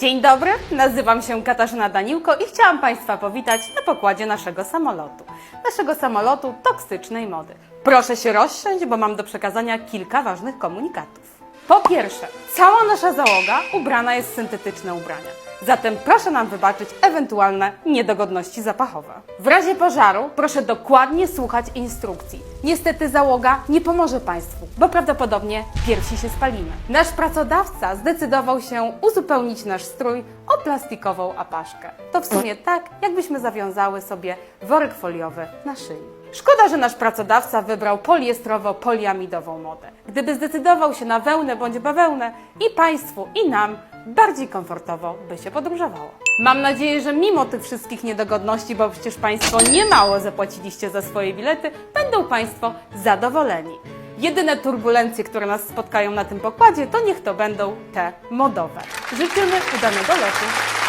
Dzień dobry, nazywam się Katarzyna Daniłko i chciałam Państwa powitać na pokładzie naszego samolotu. Naszego samolotu toksycznej mody. Proszę się rozsiąść, bo mam do przekazania kilka ważnych komunikatów. Po pierwsze, cała nasza załoga ubrana jest w syntetyczne ubrania. Zatem proszę nam wybaczyć ewentualne niedogodności zapachowe. W razie pożaru proszę dokładnie słuchać instrukcji. Niestety załoga nie pomoże Państwu, bo prawdopodobnie pierwsi się spalimy. Nasz pracodawca zdecydował się uzupełnić nasz strój o plastikową apaszkę. To w sumie tak, jakbyśmy zawiązały sobie worek foliowy na szyi. Szkoda, że nasz pracodawca wybrał poliestrowo-poliamidową modę. Gdyby zdecydował się na wełnę bądź bawełnę, i Państwu, i nam bardziej komfortowo by się podróżowało. Mam nadzieję, że mimo tych wszystkich niedogodności, bo przecież Państwo niemało zapłaciliście za swoje bilety, będą Państwo zadowoleni. Jedyne turbulencje, które nas spotkają na tym pokładzie, to niech to będą te modowe. Życzymy udanego lotu.